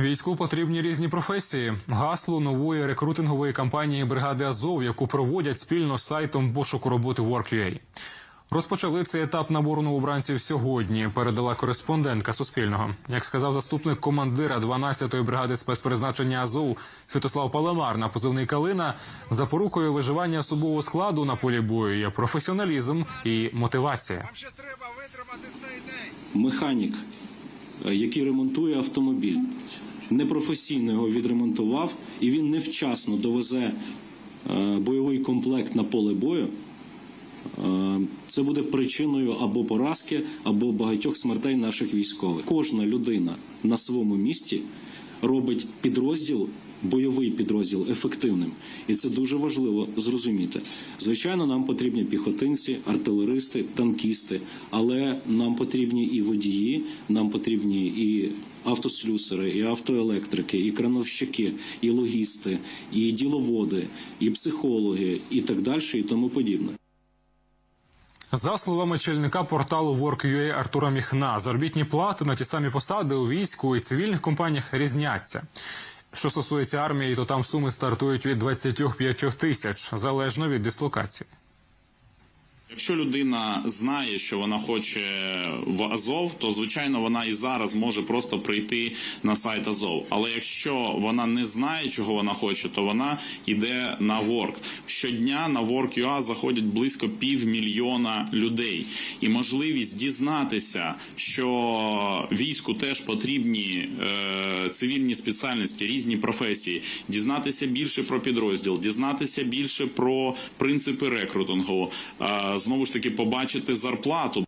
Війську потрібні різні професії. Гасло нової рекрутингової кампанії бригади Азов, яку проводять спільно з сайтом пошуку роботи Work.ua. Розпочали цей етап набору новобранців сьогодні. Передала кореспондентка Суспільного. Як сказав заступник командира 12-ї бригади спецпризначення Азов Святослав Паламар на позивний Калина, запорукою виживання особового складу на полі бою є професіоналізм і мотивація. Нам треба витримати цей день. механік, е, який ремонтує автомобіль, непрофесійно його відремонтував, і він невчасно довезе е, бойовий комплект на поле бою. е, Це буде причиною або поразки, або багатьох смертей наших військових. Кожна людина на своєму місці робить підрозділ, бойовий підрозділ ефективним, і це дуже важливо зрозуміти. Звичайно, нам потрібні піхотинці, артилеристи, танкісти, але нам потрібні і водії, нам потрібні і автослюсери, і автоелектрики, і крановщики, і логісти, і діловоди, і психологи, і так далі, і тому подібне. За словами чільника порталу Work.ua Артура Міхна, заробітні плати на ті самі посади у війську і цивільних компаніях різняться. Що стосується армії, то там суми стартують від 25 тисяч залежно від дислокації. Якщо людина знає, що вона хоче в Азов, то звичайно вона і зараз може просто прийти на сайт Азов. Але якщо вона не знає, чого вона хоче, то вона йде на Work. Щодня на Work.ua заходять близько півмільйона людей, і можливість дізнатися, що війську теж потрібні е, цивільні спеціальності, різні професії, дізнатися більше про підрозділ, дізнатися більше про принципи рекрутингу, е, знову ж таки побачити зарплату.